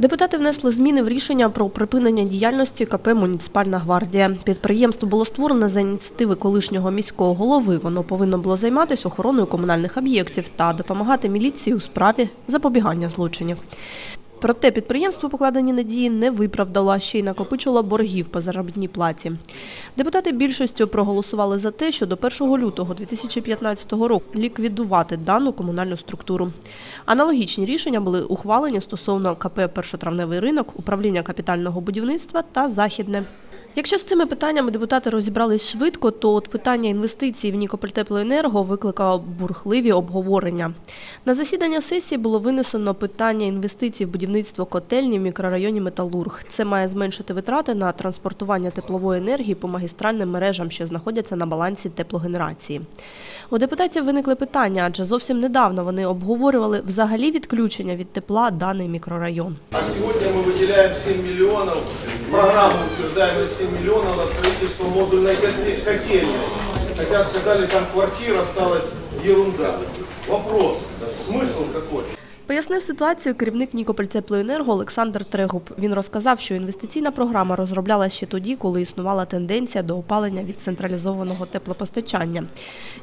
Депутати внесли зміни в рішення про припинення діяльності КП «Муніципальна гвардія». Підприємство було створене за ініціативи колишнього міського голови. Воно повинно було займатися охороною комунальних об'єктів та допомагати міліції у справі запобігання злочинів. Проте підприємство покладені надії не виправдало, ще й накопичило боргів по заробітній платі. Депутати більшістю проголосували за те, що до 1 лютого 2015 року ліквідувати дану комунальну структуру. Аналогічні рішення були ухвалені стосовно КП «Першотравневий ринок, управління капітального будівництва та Західне. Якщо з цими питаннями депутати розібрались швидко, то от питання інвестицій в Нікопольтеплоенерго викликало бурхливі обговорення. На засідання сесії було винесено питання інвестицій в будівництво котельні в мікрорайоні Металург. Це має зменшити витрати на транспортування теплової енергії по магістральним мережам, що знаходяться на балансі теплогенерації. У депутатів виникли питання, адже зовсім недавно вони обговорювали взагалі відключення від тепла даний мікрорайон. А сегодня мы выделяем 7 миллионов, программу утверждаем на 7 миллионов на строительство модульной коте- котельни. Хотя сказали, там квартир осталась ерунда. Вопрос, смысл какой? Пояснив ситуацію керівник Нікопольтеплоенерго Олександр Трегуб. Він розказав, що інвестиційна програма розроблялася ще тоді, коли існувала тенденція до опалення від централізованого теплопостачання.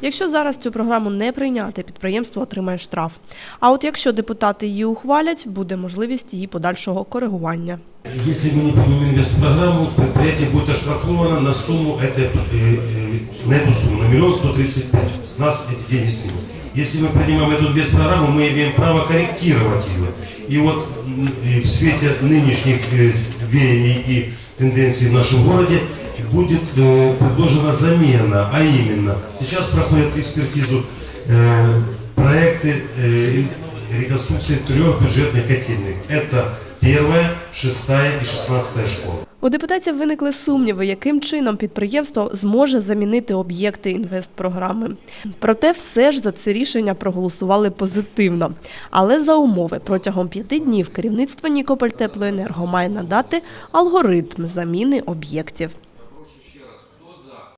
Якщо зараз цю програму не прийняти, підприємство отримає штраф. А от якщо депутати її ухвалять, буде можливість її подальшого коригування. Если мы не примем инвестпрограмму, предприятие будет оштрафовано на сумму, этой, э, э, на эту сумму, на миллион сто тридцать пять. С нас эти деньги снимут. Если мы принимаем эту инвестпрограмму, мы имеем право корректировать ее. И вот и в свете нынешних э, веяний и тенденций в нашем городе будет э, предложена замена, а именно, сейчас проходят экспертизу э, проекты э, реконструкции трех бюджетных котельных. Это первая, шестая и шестнадцатая школа. У депутатів виникли сумніви, яким чином підприємство зможе замінити об'єкти інвестпрограми. Проте все ж за це рішення проголосували позитивно. Але за умови протягом п'яти днів керівництво Нікопольтеплоенерго має надати алгоритм заміни об'єктів.